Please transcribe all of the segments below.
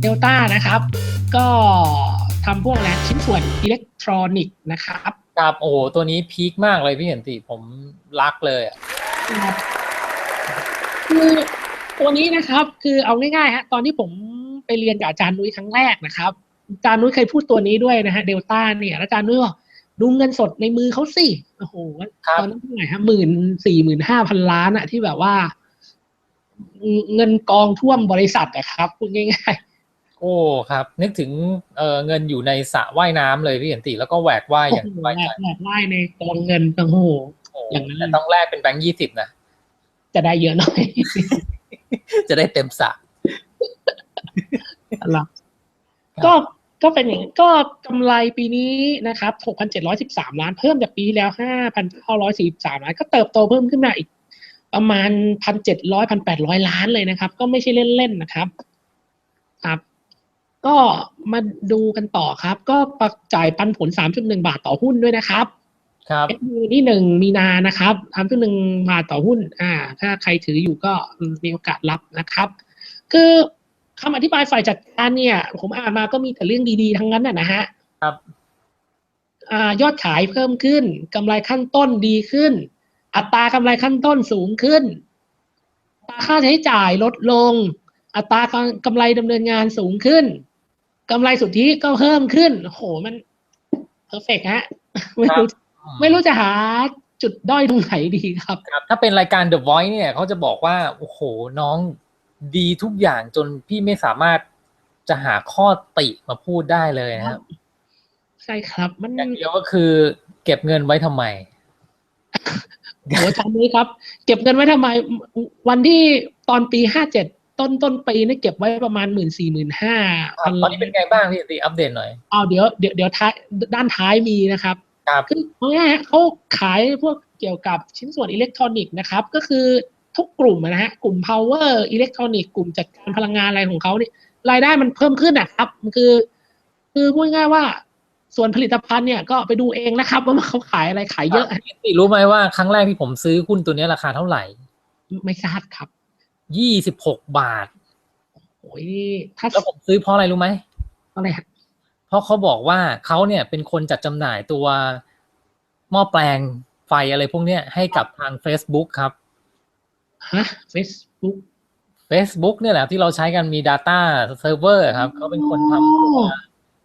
เดลต้านะครับ ก็ทำพวกแหละชิ้นส่วนอิเล็กทรอนิกส์นะครับครับโอ้โหตัวนี้พีคมากเลยพี่เห็นติผมรักเลยอะคือตัวนี้นะครับ คือเอาง่ายๆฮะตอนที่ผมไปเรียนกับอาจารย์นุ้ยครั้งแรกนะครับอาจารย์นุ้ยเคยพูดตัวนี้ด้วยนะฮะเดลต้าเนี่ยแล้วอาจารย์นุ้ยบอกดูเงินสดในมือเขาสิโอ้โหครับตอนนั้นเท่าไหร่ฮะหมื่นสี่หมื่นห้าพันล้านอะที่แบบว่า เงินกองท่วมบริษัทอะครับพูดง่าย โอ้ครับ นึกถึงเออเงินอยู่ในสระว่ายน้ำเลยพี่เห็นติแล้วก็แหวกว่ายๆอย่างโอ้โหสบายแบใจบแบบว่ายในกองเงินโอ้โหโอ้อย่างนั้นแต่ต้องแลกเป็นแบงค์ยี่สิบนะจะได้เยอะหน่อย จะได้เต็มสระอะไรก็ก็เป็นอย่างก็กำไรปีนี้นะครับ 6,713 ล้าน เพิ่มจากปีที่แล้ว 5,943 ล้าน ก็เติบโตเพิ่มขึ้นมาอีก ประมาณ 1,700 1,800 ล้านเลยนะครับ ก็ไม่ใช่เล่น ๆ นะครับ ครับ ก็มาดูกันต่อครับ ก็ประจ่ายปันผล 3.1 บาทต่อหุ้นด้วยนะครับครับเอฟนี่หนึ่งมีนานะครับทำตัวหนึ่งบาทต่อหุ้น อ่า ถ้าใครถืออยู่ก็มีโอกาสรับนะครับ คือคำอธิบายฝ่ายจัดการเนี่ย ผมอ่านมาก็มีแต่เรื่องดีๆ ทั้งนั้นนะนะฮะ ครับ อ่า ยอดขายเพิ่มขึ้นกำไรขั้นต้นดีขึ้น อัตรากำไรขั้นต้นสูงขึ้นอัตราค่าใช้จ่ายลดลง อัตรากำไรดำเนินงานสูงขึ้น กำไรสุทธิก็เพิ่มขึ้นโอ้โหมันเพอร์เฟกฮะ ไม่รู้ไม่รู้จะหาจุดด้อยตรงไหนดีครับครับ ถ้าเป็นรายการ The Voice เนี่ยเขาจะบอกว่า โอ้โห น้องดีทุกอย่างจนพี่ไม่สามารถจะหาข้อติมาพูดได้เลยนะครับ ใช่ครับมันอย่างเดียวก็คือ เก็บเงินไว้ทำไมโหทำนี้ครับ เก็บเงินไว้ทำไม วันที่ตอนปีห้าเจ็ด ต้นต้นปีนี่เก็บไว้ประมาณหมื่นสี่หมื่นห้าครับตอนนี้เป็นไงบ้างพี่ติอัปเดตหน่อยเอาเดี๋ยวเดี๋ยวเดี๋ยวท้ายด้านท้ายมีนะครับครับคือเอาง่ายๆฮะเขาขายพวกเกี่ยวกับชิ้นส่วนอิเล็กทรอนิกส์นะครับ ก็คือทุกกลุ่มนะฮะกลุ่ม power อิเล็กทรอนิกส์กลุ่มจัดการพลังงานอะไรของเขาเนี่ยรายได้มันเพิ่มขึ้นนะครับ มันคือ คือพูดง่ายๆว่าส่วนผลิตภัณฑ์เนี่ยก็ไปดูเองนะครับ ว่าเขาขายอะไรขายเยอะพี่ติรู้ไหมว่าครั้งแรกที่ผมซื้อหุ้นตัวนี้ราคาเท่าไหร่ ไม่ทราบครับ ยี่สิบหกบาทโอ้ยถ้าแล้วผมซื้อเพราะอะไรรู้ไหมอะไรฮะเพราะเขาบอกว่าเขาเนี่ยเป็นคนจัดจำหน่ายตัวหม้อแปลงไฟอะไรพวกเนี้ยให้กับทาง Facebook ครับฮะ Facebook Facebook เนี่ยแหละที่เราใช้กันมี Data Server ครับเขาเป็นคนทำตัว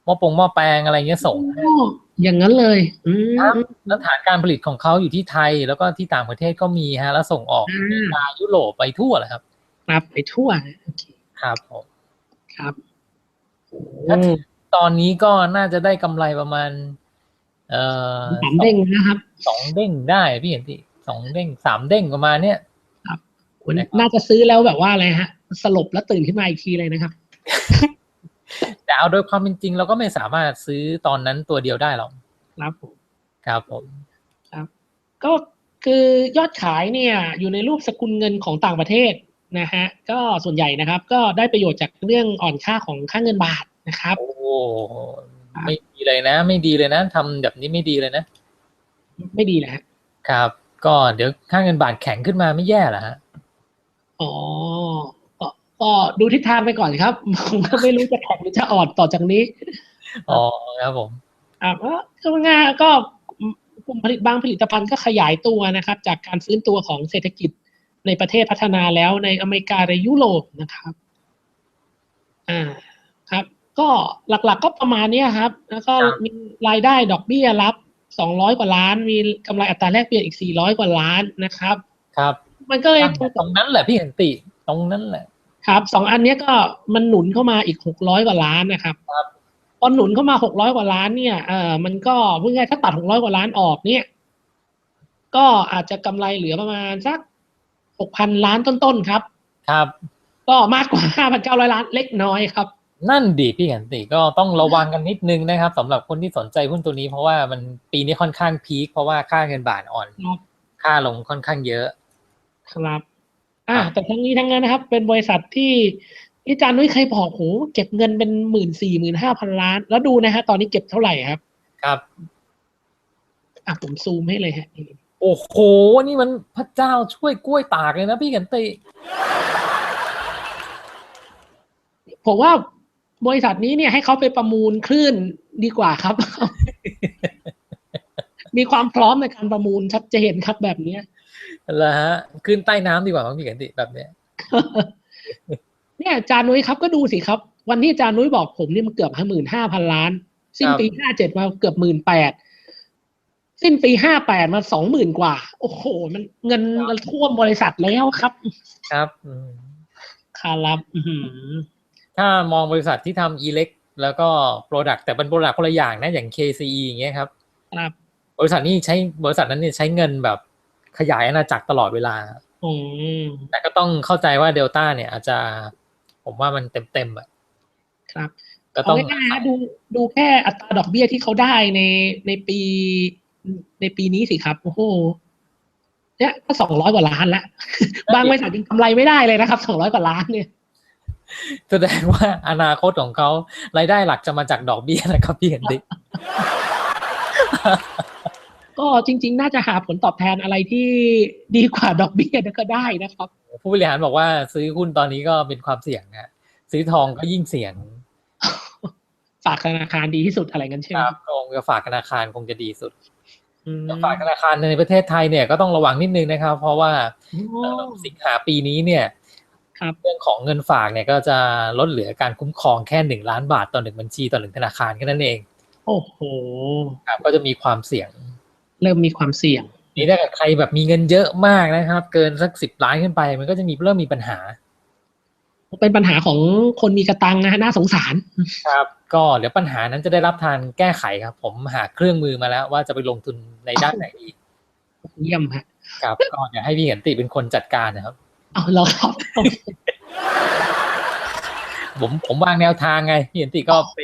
หม้อปงหม้อแปลงอะไรเงี้ยส่งให้โอ้อย่างนั้นเลยอืมครับแล้วฐานการผลิตของเขาอยู่ที่ไทย แล้วก็ที่ต่างประเทศก็มีฮะ แล้วส่งออกอ่าอเมริกายุโรปไปทั่วเลยครับค รับไปทั่วโอเคครับผมครับโอ้ถ้าตอนนี้ก็น่าจะได้กำไรประมาณ เอ่อสามเด้งนะครับสองเด้งได้พี่เห็นที่สองเด้งสามเด้งประมาณเนี้ยคุณนะครับน่าจะซื้อแล้วแบบว่าอะไรฮะ สลบแล้วตื่นขึ้นมาอีกทีเลยนะครับแต่เอาโดยความเป็นจริงเราก็ไม่สามารถซื้อตอนนั้นตัวเดียวได้หรอกครับผมครับผมก็คือยอดขายเนี่ย อยู่ในรูปสกุลเงินของต่างประเทศ นะฮะก็ส่วนใหญ่นะครับก็ได้ประโยชน์จากเรื่องอ่อนค่าของค่าเงินบาทนะครับ โอ้ไม่ดีเลยนะ ไม่ดีเลยนะทำแบบนี้ไม่ดีเลยนะ ไม่ดีแหละฮะครับ ก็เดี๋ยวค่าเงินบาทแข็งขึ้นมาไม่แย่เหรอฮะอ๋อก็ก็ดูทิศทางไปก่อนครับผมก็ไม่รู้จะแข็งหรือจะอ่อนต่อจากนี้อ๋อครับผมอ่าก็ก็ง่ายๆก็กลุ่มผลิตบางผลิตภัณฑ์ก็ขยายตัวนะครับ จากการฟื้นตัวของเศรษฐกิจ ในประเทศพัฒนาแล้วในอเมริกาและยุโรปนะครับอ่าครับ ก็หลักๆก็ประมาณเนี้ยครับ แล้วก็ครับมีรายได้ดอกเบี้ยรับสองร้อยกว่าล้าน มีกำไรอัตราแลกเปลี่ยนอีกสี่ร้อยกว่าล้านนะครับ ครับ มันก็เลยตรงนั้นแหละพี่เห็นติตรงนั้นแหละ ครับสองอันเนี้ยก็มันหนุนเข้ามาอีกหกร้อยกว่าล้านนะครับครับพอหนุนเข้ามาหกร้อยกว่าล้านเนี่ยเออมันก็พูดง่ายๆถ้าตัดหกร้อยกว่าล้านออกเนี่ย ก็อาจจะกำไรเหลือประมาณสัก หกพันล้านต้นๆครับ ครับ ก็มากกว่าห้าพันเก้าร้อยล้านเล็กน้อยครับนั่นดีพี่เห็นติก็ต้องระวังกันนิดนึงนะครับสำหรับคนที่สนใจหุ้นตัวนี้ เพราะว่ามันปีนี้ค่อนข้างพีคเพราะว่าค่าเงินบาทอ่อนครับค่าลงค่อนข้างเยอะ ครับ อ่าครับแต่ทั้งนี้ทั้งนั้นนะครับ เป็นบริษัทที่อาจารย์นุ้ยเคยบอกโหเก็บเงินเป็นหมื่นสี่หมื่นห้าพันล้าน แล้วดูนะฮะ ตอนนี้เก็บเท่าไหร่ครับ ครับ อะผมซูมให้เลยฮะ โอ้โห นี่มันพระเจ้าช่วยกล้วยตากเลยนะพี่เห็นติ ผมว่าบริษัทนี้เนี่ยให้เขาไปประมูลคลื่นดีกว่าครับ มีความพร้อมในการประมูลชัดเจนครับแบบเนี้ยแล้วฮะขึ้นใต้น้ำดีกว่ามั้งพี่ขันติแบบเนี้ย เนี่ยอาจารย์นุ้ยครับก็ดูสิครับ วันที่อาจารย์นุ้ยบอกผมนี่มันเกือบห้าหมื่นห้าพันล้าน สิ้นปีห้าเจ็ดมาเกือบหมื่นแปด สิ้นปีห้าแปดมาสองหมื่นกว่า โอ้โห มันเงินมันท่วมบริษัทแล้วครับ ครับอืมคารับอื้อหือถ้ามองบริษัทที่ทำอิเล็กแล้วก็ Product แต่เป็น Product คนละอย่างนะอย่าง KCE อย่างเงี้ยครับ ครับ บริษัทนี้ใช้บริษัทนั้นเนี่ยใช้เงินแบบขยายอาณาจักรตลอดเวลาอืมแต่ก็ต้องเข้าใจว่าเดลต้าเนี่ยอาจจะ ผมว่ามันเต็มเต็มๆอะครับก็ต้เอาองง่ายๆนะดูดูแค่อัตราดอกเบี้ยที่เขาได้ในในปี ในปีนี้สิครับโอ้โหเนี่ยก็สองร้อยกว่าล้านละบางบริษัทยังกำไรไม่ได้เลยนะครับสองร้อยกว่าล้านเนี่ยแสดงว่าอนาคตของเขารายได้หลักจะมาจากดอกเบี้ยนะครับพี่เห็นดิก็จริง ๆ น่าจะหาผลตอบแทนอะไรที่ดีกว่าดอกเบี้ยก็ได้นะครับ ผู้บริหารบอกว่าซื้อหุ้นตอนนี้ก็เป็นความเสี่ยงนะซื้อทองก็ยิ่งเสี่ยง ฝากธนาคารดีที่สุดอะไรกันใช่ไหคมรับคงจะฝากธนาคารคงจะดีสุดอืม ฝากธนาคารในประเทศไทยเนี่ยก็ต้องระวังนิดนึงนะครับ เพราะว่าโอ้เอ่อสิงหาปีนี้เนี่ยครับเรื่องของเงินฝากเนี่ยก็จะลดเหลือการคุ้มครองแค่หนึ่งล้านบาทต่อหนึ่งบัญชีต่อหนึ่งธนาคารแค่นั้นเอง โอ้โหครับก็จะมีความเสี่ยง เริ่มมีความเสี่ยงนี่ถ้าเกิดใครแบบมีเงินเยอะมากนะครับ เกินสักสิบล้านขึ้นไป มันก็จะมีเริ่มมีปัญหา เป็นปัญหาของคนมีกระตังนะฮะน่าสงสาร ครับ ก็เดี๋ยวปัญหานั้นจะได้รับทางแก้ไขครับ ผมหาเครื่องมือมาแล้ว ว่าจะไปลงทุนในด้านไหนดีเยี่ยมฮะครับก็เดี๋ยวให้พี่เห็นติเป็นคนจัดการนะครับเอาเราครับผมผมวางแนวทางไงพี่เห็นติก็ไป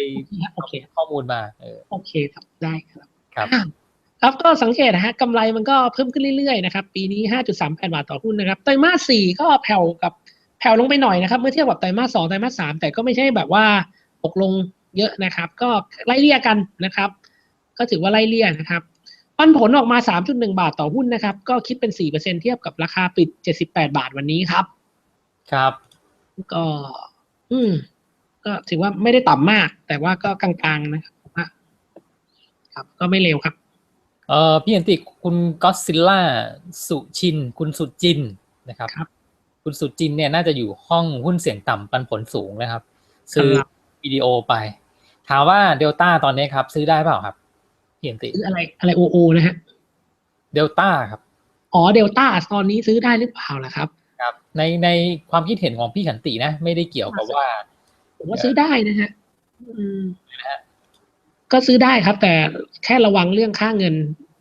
โอเคข้อมูลมาเออโอเคครับได้ครับครับอ่าครับก็สังเกตนะฮะกำไรมันก็เพิ่มขึ้นเรื่อยๆนะครับ ปีนี้ 5.38 บาทต่อหุ้นนะครับไตรมาสสี่ก็แผ่วกับ แผ่วลงไปหน่อยนะครับ เมื่อเทียบกับไตรมาสสองไตรมาสสามแต่ก็ไม่ใช่แบบว่าตกลงเยอะนะครับ ก็ไล่เลี่ยกันนะครับ ก็ถือว่าไล่เลี่ยนะครับปันผลออกมา 3.1 บาทต่อหุ้นนะครับ ก็คิดเป็น 4%เทียบกับราคาปิด 78 บาทวันนี้ครับ ครับ ก็ อืม ก็ถือว่าไม่ได้ต่ำมาก แต่ว่าก็กลางๆนะครับผมว่าครับ ก็ไม่เร็วครับ เออพี่เห็นติคุณก็อตซิลล่า สุชิน คุณสุจินนะครับครับ คุณสุจินเนี่ยน่าจะอยู่ห้องหุ้นเสี่ยงต่ำปันผลสูงนะครับ ซื้อครับวิดีโอไป ถามว่าเดลต้าตอนนี้ครับ ซื้อได้เปล่าครับพี่เห็นติซื้ออะไรอะไรโอโอนะฮะเดลต้าครับอ๋อเดลต้าตอนนี้ซื้อได้หรือเปล่าล่ะครับ ครับ ในในความคิดเห็นของพี่ขันตินะ ไม่ได้เกี่ยวกับว่าผมว่าซื้อได้นะฮะอืมก็ซื้อได้ครับ แต่แค่ระวังเรื่องค่าเงิน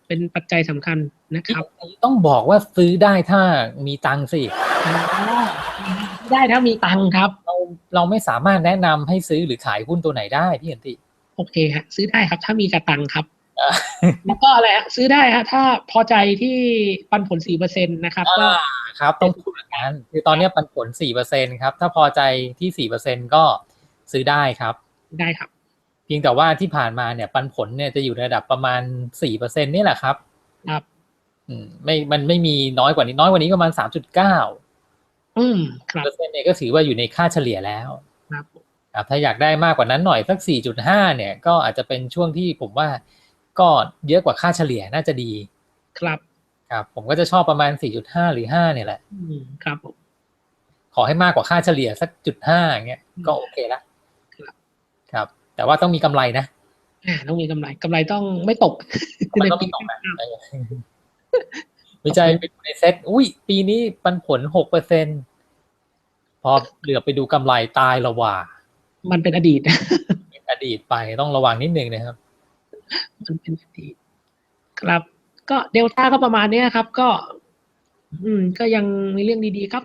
เป็นปัจจัยสำคัญนะครับ ต้องบอกว่าซื้อได้ถ้ามีตังค์สิอ๋อ ได้ถ้ามีตังค์ครับ เราเราไม่สามารถแนะนำให้ซื้อหรือขายหุ้นตัวไหนได้พี่เห็นติโอเคฮะซื้อได้ครับ ถ้ามีกระตังครับอ่าแล้วก็อะไรฮะซื้อได้ฮะถ้าพอใจที่ปันผลสี่เปอร์เซ็นต์นะครับก็อ่าครับ ต้องพูดแบบนั้นคือตอนนี้ปันผลสี่เปอร์เซ็นครับ ถ้าพอใจที่สี่เปอร์เซ็นก็ซื้อได้ครับ ได้ครับ เพียงแต่ว่าที่ผ่านมาเนี่ย ปันผลเนี่ยจะอยู่ในระดับประมาณสี่เปอร์เซ็นนี่แหละครับ ครับ อืมไม่มันไม่มีน้อยกว่านี้น้อยกว่านี้ประมาณสามจุดเก้า อืมครับเปอร์เซ็นต์เนี่ยก็ถือว่าอยู่ในค่าเฉลี่ยแล้วครับครับถ้าอยากได้มากกว่านั้นหน่อยสักสี่จุดห้าเนี่ย ก็อาจจะเป็นช่วงที่ผมว่าก็เยอะกว่าค่าเฉลี่ยน่าจะดี ครับ ครับ ผมก็จะชอบประมาณสี่จุดห้าหรือห้าเนี่ยแหละ อืม ครับผม ขอให้มากกว่าค่าเฉลี่ยสักจุดห้าเงี้ย ก็โอเคละครับ ครับ แต่ว่าต้องมีกำไรนะ อ่า ต้องมีกำไรกำไรต้องไม่ตกมันต้องในปีไม่ตกนะ หน้าเออไม่ใช่ไปดูในเซ็ตอุ้ย ปีนี้ปันผลหกเปอร์เซ็นพอเหลือไปดูกำไรตายละว่า มันเป็นอดีต เป็นอดีตไปต้องระวังนิดนึงนะครับ มันเป็นอดีต ครับ ก็เดลต้าก็ประมาณเนี้ยครับ ก็ อืม ก็ยังมีเรื่องดีๆครับ